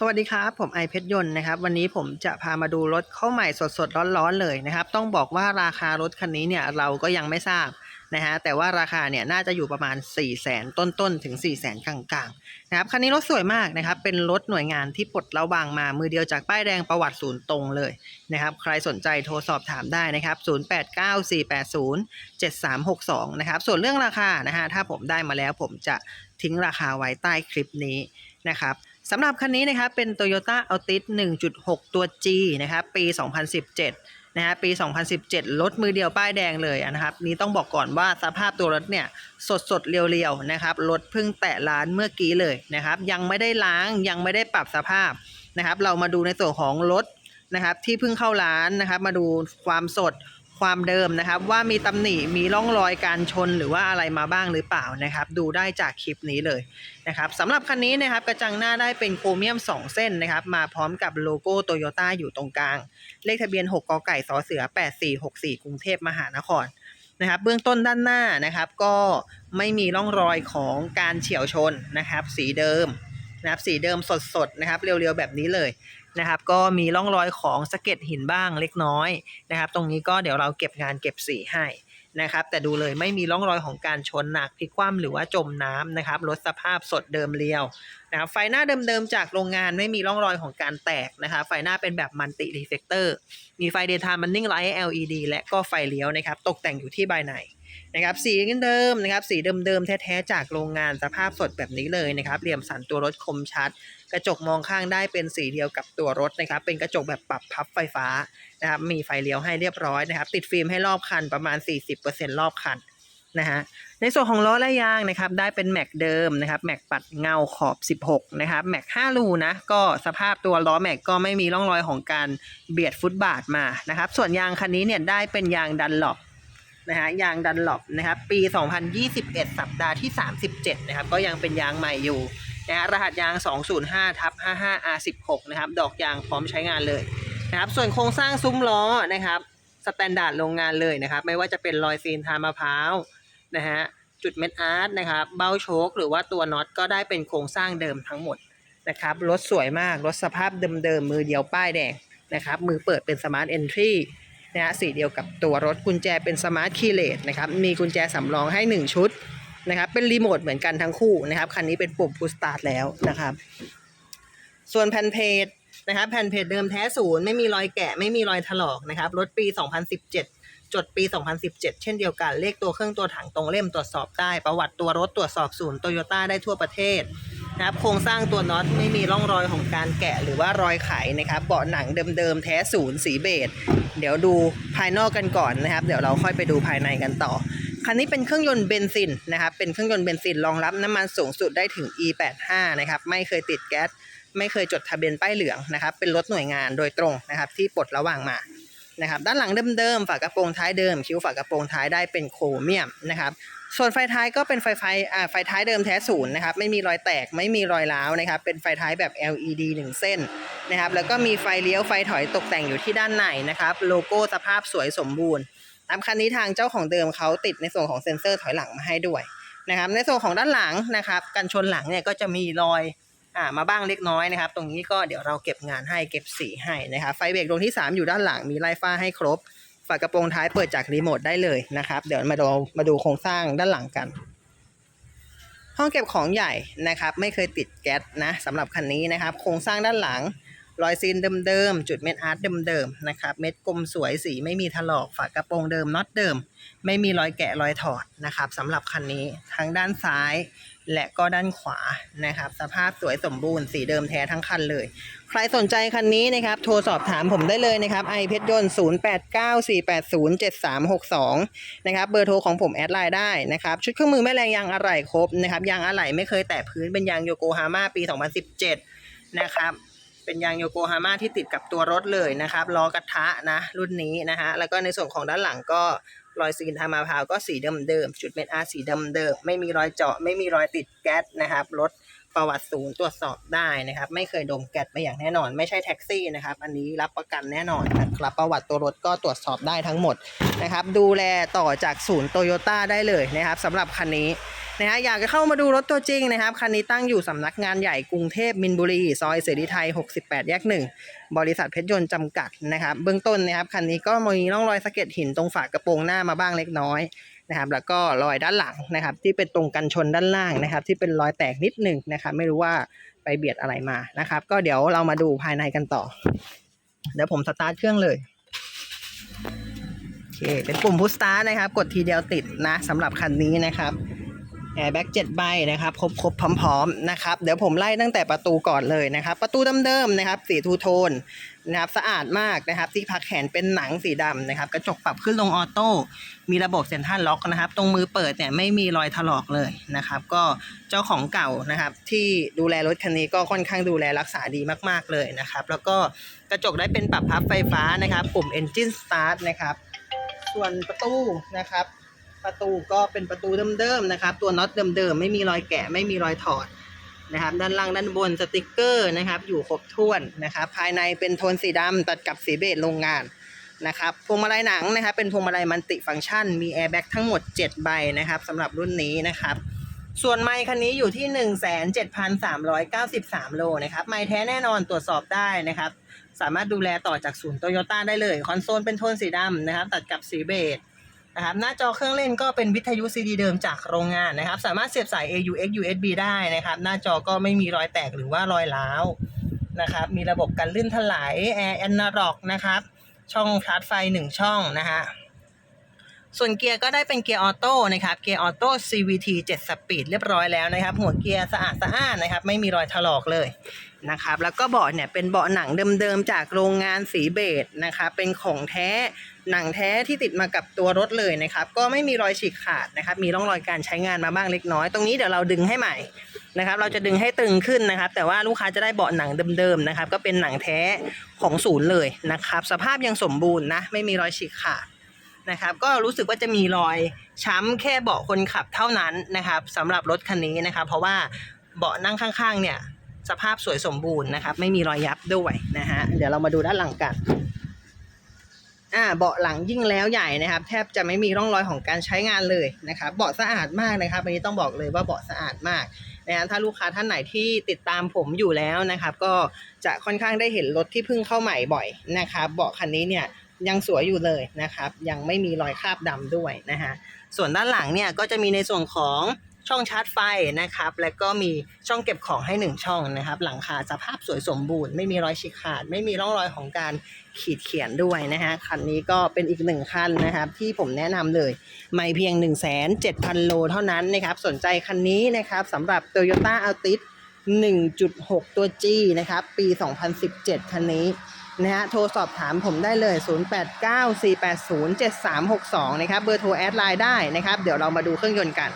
สวัสดีครับ ผมไอเพชรยนต์นะครับ วันนี้ผมจะพามาดูรถเข้าใหม่สดๆร้อนๆเลยนะครับ ต้องบอกว่าราคารถคันนี้เนี่ยเราก็ยังไม่ทราบนะฮะแต่ว่าราคาเนี่ยน่าจะอยู่ประมาณ 4 0 0แสนต้นๆ ถึง 4 0 0แสนกลางๆนะครับคันนี้รถสวยมากนะครับ เป็นรถหน่วยงานที่ปลดระวางมา มือเดียวจากป้ายแดงประวัติศูนย์ตรงเลยนะครับ ใครสนใจโทรสอบถามได้นะครับ 0894807362 นะครับ ส่วนเรื่องราคานะฮะถ้าผมได้มาแล้วผมจะทิ้งราคาไว้ใต้คลิปนี้นะครับ สำหรับคันนี้นะครับเป็น Toyota Altis 1.6 ตัว G นะครับปี 2017 นะฮะปี 2017 รถมือเดียวป้ายแดงเลยนะครับ นี้ต้องบอกก่อนว่าสภาพตัวรถเนี่ยสดสดเรียวๆนะครับรถเพิ่งแตะล้านเมื่อกี้เลยนะครับ ยังไม่ได้ล้างยังไม่ได้ปรับสภาพนะครับ เรามาดูในส่วนของรถนะครับที่เพิ่งเข้าร้านนะครับ มาดูความสด ความเดิมนะครับ ว่ามีตำหนิมีร่องรอยการชนหรือว่าอะไรมาบ้างหรือเปล่านะครับ ดูได้จากคลิปนี้เลยนะครับสำหรับคันนี้นะครับกระจังหน้าได้เป็นโครเมียม 2 เส้นนะครับ มาพร้อมกับโลโก้โตโยต้าอยู่ตรงกลาง เลขทะเบียน 6กไก่สเสือ 8464 กรุงเทพมหานครนะครับเบื้องต้นด้านหน้านะครับก็ไม่มีร่องรอยของการเฉียวชนนะครับ สีเดิมนะครับสีเดิมสดๆนะครับเรียวๆแบบนี้เลย นะครับ ก็มีร่องรอยของสะเก็ดหินบ้างเล็กน้อยนะครับ ตรงนี้ก็เดี๋ยวเราเก็บงานเก็บสีให้นะครับ แต่ดูเลยไม่มีร่องรอยของการชนหนักพลิกคว่ำหรือว่าจมน้ำนะครับรถสภาพสดเดิมเรียวนะครับไฟหน้าเดิมๆจากโรงงานไม่มีร่องรอยของการแตกนะครับไฟหน้าเป็นแบบมันติรีเฟกเตอร์มีไฟเดทม์มันนิ่งไลท์ LED และก็ไฟเลี้ยวนะครับ ตกแต่งอยู่ที่ใบใน นะครับสีเดิมนะครับสีเดิมๆแท้ๆจากโรงงานสภาพสดแบบนี้เลยนะครับเหลี่ยมสันตัวรถคมชัด กระจกมองข้างได้เป็นสีเดียวกับตัวรถนะครับเป็นกระจกแบบปรับพับไฟฟ้านะครับมีไฟเลี้ยวให้เรียบร้อยนะครับติดฟิล์มให้รอบคันประมาณ 40%รอบคันนะฮะในส่วนของล้อและยางนะครับได้เป็นแม็กเดิมนะครับแม็กปัดเงาขอบ 16นะครับแม็ก5รูนะก็สภาพตัวล้อแม็กก็ไม่มีร่องรอยของการเบียดฟุตบาทมานะครับส่วนยางคันนี้เนี่ยได้เป็นยางดันหลบ นะฮะยางดันหลบนะครับปี 2021 สัปดาห์ที่ 37 นะครับ ก็ยังเป็นยางใหม่อยู่นะฮะรหัสยาง 205ทับ55 R16 นะครับ ดอกยางพร้อมใช้งานเลยนะครับส่วนโครงสร้างซุ้มล้อนะครับสแตนดาร์ดโรงงานเลยนะครับ ไม่ว่าจะเป็นรอยซีนทางมะพร้าวนะฮะจุดเม็ดอาร์ตนะครับ เบ้าโชคหรือว่าตัวน็อตก็ได้เป็นโครงสร้างเดิมทั้งหมดนะครับรถสวยมากรถสภาพเดิมๆมือเดียวป้ายแดงนะครับมือเปิดเป็นสมาร์ทเอนทรี นะฮะสีเดียวกับตัวรถกุญแจเป็นสมาร์ทคีย์เลสนะครับมีกุญแจสำรองให้ 1 ชุดนะครับเป็นรีโมทเหมือนกันทั้งคู่นะครับคันนี้เป็นปุ่มพุสตาร์ทแล้วนะครับ ส่วนแผ่นเพจนะครับแผ่นเพจเดิมแท้ศูนย์ไม่มีรอยแกะไม่มีรอยถลอกนะครับรถปี 2017จดปี 2017 เช่นเดียวกัน เลขตัวเครื่องตัวถังตรงเล่มตรวจสอบได้ ประวัติตัวรถตรวจสอบศูนย์โตโยต้าได้ทั่วประเทศ นะครับโครงสร้างตัวน็อตไม่มีร่องรอยของการแกะหรือว่ารอยไขนะครับเบาะหนังเดิมๆแท้ศูนย์สีเบจเดี๋ยวดูภายนอกกันก่อนนะครับ เดี๋ยวเราค่อยไปดูภายในกันต่อคันนี้เป็นเครื่องยนต์เบนซินนะครับเป็นเครื่องยนต์เบนซินรองรับน้ำมันสูงสุดได้ถึง E85 นะครับไม่เคยติดแก๊สไม่เคยจดทะเบียนป้ายเหลืองนะครับเป็นรถหน่วยงานโดยตรงนะครับที่ปลดระหว่างมานะครับด้านหลังเดิมๆฝากระโปรงท้ายเดิม คิ้วฝากระโปรงท้ายได้เป็นโครเมียมนะครับ ส่วนไฟท้ายก็เป็นไฟไฟอ่าไฟท้ายเดิมแท้ศูนย์นะครับ ไม่มีรอยแตกไม่มีรอยร้าวนะครับ เป็นไฟท้ายแบบ LED 1 เส้นนะครับ แล้วก็มีไฟเลี้ยวไฟถอยตกแต่งอยู่ที่ด้านในนะครับ โลโก้สภาพสวยสมบูรณ์ตามคันนี้ทางเจ้าของเดิมเขาติดในส่วนของเซ็นเซอร์ถอยหลังมาให้ด้วยนะครับ ในส่วนของด้านหลังนะครับกันชนหลังเนี่ยก็จะมีรอยอ่ามาบ้างเล็กน้อยนะครับ ตรงนี้ก็เดี๋ยวเราเก็บงานให้เก็บสีให้นะครับ ไฟเบรกดวงที่ 3 อยู่ด้านหลังมีไล่ฟ้าให้ครบ ฝากระโปรงท้ายเปิดจากรีโมทได้เลยนะครับ เดี๋ยวมาดูมาดูโครงสร้างด้านหลังกัน ห้องเก็บของใหญ่นะครับ ไม่เคยติดแก๊สนะสำหรับคันนี้นะครับ โครงสร้างด้านหลังรอยซีนเดิมๆ จุดเม็ดอาร์ตเดิมๆ นะครับ เม็ดกลมสวยสีไม่มีถลอก ฝากระโปรงเดิมน็อตเดิม ไม่มีรอยแกะรอยถอดนะครับสำหรับคันนี้ทั้งด้านซ้าย และก็ด้านขวานะครับ สภาพสวยสมบูรณ์สีเดิมแท้ทั้งคันเลย ใครสนใจคันนี้นะครับ โทรสอบถามผมได้เลยนะครับไอเพชรยนต์0894807362 นะครับ เบอร์โทรของผมแอดไลน์ได้นะครับ ชุดเครื่องมือแม่แรงยางอะไหล่ครบนะครับ ยางอะไหล่ไม่เคยแตะพื้นเป็นยางโยโกฮาม่าปี 2017 นะครับเป็นยางโยโกฮาม่าที่ติดกับตัวรถเลยนะครับล้อกระทะนะรุ่นนี้นะฮะแล้วก็ในส่วนของด้านหลังก็ รอยซีนทางมะพร้าวก็สีเดิมๆจุดเม็ดอาร์สีเดิมๆไม่มีรอยเจาะไม่มีรอยติดแก๊สนะครับรถประวัติศูนย์ตรวจสอบได้นะครับ ไม่เคยดมแก๊สมาอย่างแน่นอน ไม่ใช่แท็กซี่นะครับ อันนี้รับประกันแน่นอนนะครับประวัติตัวรถก็ตรวจสอบได้ทั้งหมดนะครับ ดูแลต่อจากศูนย์โตโยต้าได้เลยนะครับสำหรับคันนี้ นะฮะอยากจะเข้ามาดูรถตัวจริงนะครับคันนี้ตั้งอยู่สำนักงานใหญ่กรุงเทพมินบุรีซอยเสรีไทย 68 แยกหนึ่งบริษัทเพชรยนต์จำกัดนะครับเบื้องต้นนะครับคันนี้ก็มีร่องรอยสะเก็ดหินตรงฝากระโปรงหน้ามาบ้างเล็กน้อยนะครับแล้วก็รอยด้านหลังนะครับที่เป็นตรงกันชนด้านล่างนะครับ ที่เป็นรอยแตกนิดหนึ่งนะครับไม่รู้ว่าไปเบียดอะไรมานะครับ ก็เดี๋ยวเรามาดูภายในกันต่อ เดี๋ยวผมสตาร์ทเครื่องเลยโอเคเป็นปุ่มพุชสตาร์ทนะครับ กดทีเดียวติดนะสำหรับคันนี้นะครับ แอร์แบ็กเจ็ดใบนะครับ ครบครบพร้อมๆนะครับ เดี๋ยวผมไล่ตั้งแต่ประตูก่อนเลยนะครับ ประตูเดิมๆนะครับสีทูโทนนะครับสะอาดมากนะครับ ที่พักแขนเป็นหนังสีดำนะครับ กระจกปรับขึ้นลงออโต้มีระบบเซ็นทรัลล็อกนะครับ ตรงมือเปิดเนี่ยไม่มีรอยถลอกเลยนะครับ ก็เจ้าของเก่านะครับ ที่ดูแลรถคันนี้ก็ค่อนข้างดูแลรักษาดีมากๆเลยนะครับ แล้วก็กระจกได้เป็นปรับพับไฟฟ้านะครับ ปุ่ม Engine Start นะครับ ส่วนประตูนะครับ ประตูก็เป็นประตูเดิมๆนะครับ ตัวน็อตเดิมๆไม่มีรอยแกะไม่มีรอยถอดนะครับ ด้านล่างด้านบนสติกเกอร์นะครับ อยู่ครบถ้วนนะครับ ภายในเป็นโทนสีดำตัดกับสีเบจโรงงานนะครับพวงมาลัยหนังนะครับ เป็นพวงมาลัยมันติฟังก์ชัน มีแอร์แบ็กทั้งหมด 7 ใบนะครับสำหรับรุ่นนี้นะครับ ส่วนไมค์คันนี้อยู่ที่ 1,7,393 โลนะครับ ไมค์แท้แน่นอนตรวจสอบได้นะครับ สามารถดูแลต่อจากศูนย์โตโยต้าได้เลย คอนโซลเป็นโทนสีดำนะครับ ตัดกับสีเบจ นะครับหน้าจอเครื่องเล่นก็เป็นวิทยุซีดีเดิมจากโรงงานนะครับ สามารถเสียบสาย AUX USB ได้นะครับ หน้าจอก็ไม่มีรอยแตกหรือว่ารอยร้าวนะครับ มีระบบกันลื่นถลายแอร์แอนนาร็อกนะครับ ช่องชาร์จไฟ 1 ช่องนะฮะส่วนเกียร์ก็ได้เป็นเกียร์ออโต้นะครับ เกียร์ออโต้ CVT 7สปีดเรียบร้อยแล้วนะครับ หัวเกียร์สะอาดสะอ้านนะครับ ไม่มีรอยถลอกเลย นะครับ แล้วก็เบาะเนี่ยเป็นเบาะหนังเดิมๆจากโรงงานสีเบจนะครับเป็นของแท้หนังแท้ที่ติดมากับตัวรถเลยนะครับ ก็ไม่มีรอยฉีกขาดนะครับ มีร่องรอยการใช้งานมาบ้างเล็กน้อย ตรงนี้เดี๋ยวเราดึงให้ใหม่นะครับ เราจะดึงให้ตึงขึ้นนะครับ แต่ว่าลูกค้าจะได้เบาะหนังเดิมๆนะครับ ก็เป็นหนังแท้ของศูนย์เลยนะครับ สภาพยังสมบูรณ์นะ ไม่มีรอยฉีกขาดนะครับ ก็รู้สึกว่าจะมีรอยช้ำแค่เบาะคนขับเท่านั้นนะครับสำหรับรถคันนี้นะครับ เพราะว่าเบาะนั่งข้างๆเนี่ย สภาพสวยสมบูรณ์นะครับ ไม่มีรอยยับด้วยนะฮะเดี๋ยวเรามาดูด้านหลังกันอ่าเบาะหลังยิ่งแล้วใหญ่นะครับ แทบจะไม่มีร่องรอยของการใช้งานเลยนะครับเบาะสะอาดมากนะครับอันนี้ต้องบอกเลยว่าเบาะสะอาดมากนะฮะถ้าลูกค้าท่านไหนที่ติดตามผมอยู่แล้วนะครับ ก็จะค่อนข้างได้เห็นรถที่เพิ่งเข้าใหม่บ่อยนะครับเบาะคันนี้เนี่ยยังสวยอยู่เลยนะครับ ยังไม่มีรอยคราบดำด้วยนะฮะส่วนด้านหลังเนี่ยก็จะมีในส่วนของ ช่องชาร์จไฟนะครับ และก็มีช่องเก็บของให้หนึ่งช่องนะครับ หลังคาสภาพสวยสมบูรณ์ ไม่มีรอยฉีกขาด ไม่มีร่องรอยของการขีดเขียนด้วยนะฮะ คันนี้ก็เป็นอีกหนึ่งคันนะครับ ที่ผมแนะนำเลย ไม่เพียง 1 7 0 0 0 โลเท่านั้นนะครับ สนใจคันนี้นะครับสำหรับ Toyota Altis 1.6 ตัว G นะครับ ปี 2017 คันนี้นะฮะ โทรสอบถามผมได้เลย 0894807362 นะครับ เบอร์โทรแอดไลน์ได้นะครับ เดี๋ยวเรามาดูเครื่องยนต์กัน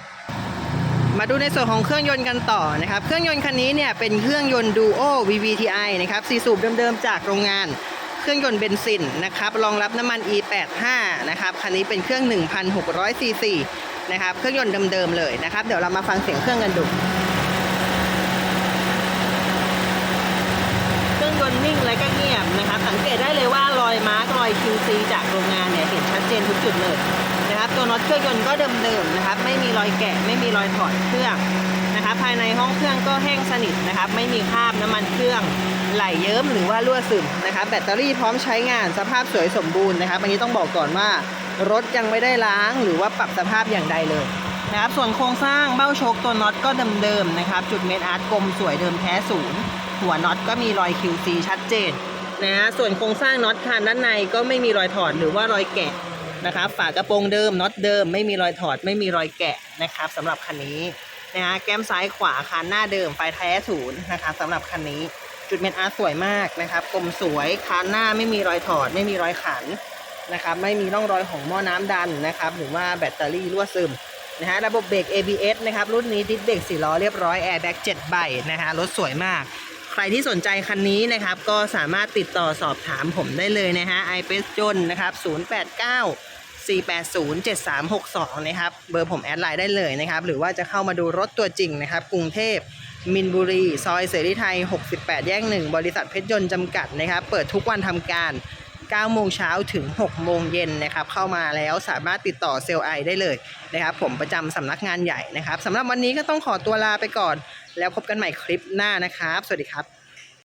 มาดูในส่วนของเครื่องยนต์กันต่อนะครับ เครื่องยนต์คันนี้เนี่ยเป็นเครื่องยนต์ Duo VVTi นะครับ4สูบเดิมๆจากโรงงาน เครื่องยนต์เบนซินนะครับรองรับน้ำมัน E85 นะครับคันนี้เป็นเครื่อง 1,600ซีซีนะครับเครื่องยนต์เดิมๆเลยนะครับเดี๋ยวเรามาฟังเสียงเครื่องกันดูเครื่องยนต์นิ่งและก็เงียบนะครับสังเกตได้เลยว่ารอยมาร์กรอย QC จากโรงงานเนี่ยเห็นชัดเจนทุกจุดเลย นะครับ ตัวน็อตเครื่องยนต์ก็เดิมๆนะครับ ไม่มีรอยแกะ ไม่มีรอยถอดเครื่องนะครับ ภายในห้องเครื่องก็แห้งสนิทนะครับ ไม่มีคราบน้ำมันเครื่องไหลเยิ้มหรือว่ารั่วซึมนะครับ แบตเตอรี่พร้อมใช้งานสภาพสวยสมบูรณ์นะครับ อันนี้ต้องบอกก่อนว่ารถยังไม่ได้ล้างหรือว่าปรับสภาพอย่างใดเลยนะครับ ส่วนโครงสร้างเบ้าโชคตัวน็อตก็เดิมๆนะครับ จุดเม็ดอาร์ตกลมสวยเดิมแท้ศูนย์หัวน็อตก็มีรอย QC ชัดเจนนะฮะส่วนโครงสร้างน็อตคานด้านในก็ไม่มีรอยถอดหรือว่ารอยแกะ นะครับ ฝากระโปรงเดิมน็อตเดิม ไม่มีรอยถอดไม่มีรอยแกะนะครับสำหรับคันนี้นะฮะแก้มซ้ายขวาคานหน้าเดิมไฟแท้ศูนย์นะครับสำหรับคันนี้จุดเม็ดอาร์สวยมากนะครับกลมสวยคานหน้าไม่มีรอยถอด ไม่มีรอยขันนะครับไม่มีร่องรอยของหม้อน้ำดันนะครับหรือว่าแบตเตอรี่รั่วซึมนะฮะระบบเบรก ABS นะครับรุ่นนี้ดิสเบรก4ล้อเรียบร้อยแอร์แบ็ก7ใบนะฮะรถสวยมากใครที่สนใจคันนี้นะครับ ก็สามารถติดต่อสอบถามผมได้เลยนะฮะไอเปสจนนะครับ 089 480 7362 นะครับ เบอร์ผมแอดไลน์ได้เลยนะครับ หรือว่าจะเข้ามาดูรถตัวจริงนะครับ กรุงเทพมินบุรี ซอยเสรีไทย 68 แยกหนึ่งบริษัทเพชรยนต์จำกัดนะครับ เปิดทุกวันทำการ 9 โมงเช้าถึง 6 โมงเย็นนะครับ เข้ามาแล้วสามารถติดต่อเซลล์ไอได้เลยนะครับ ผมประจำสำนักงานใหญ่นะครับสำหรับวันนี้ก็ต้องขอตัวลาไปก่อน แล้วพบกันใหม่คลิปหน้านะครับ สวัสดีครับ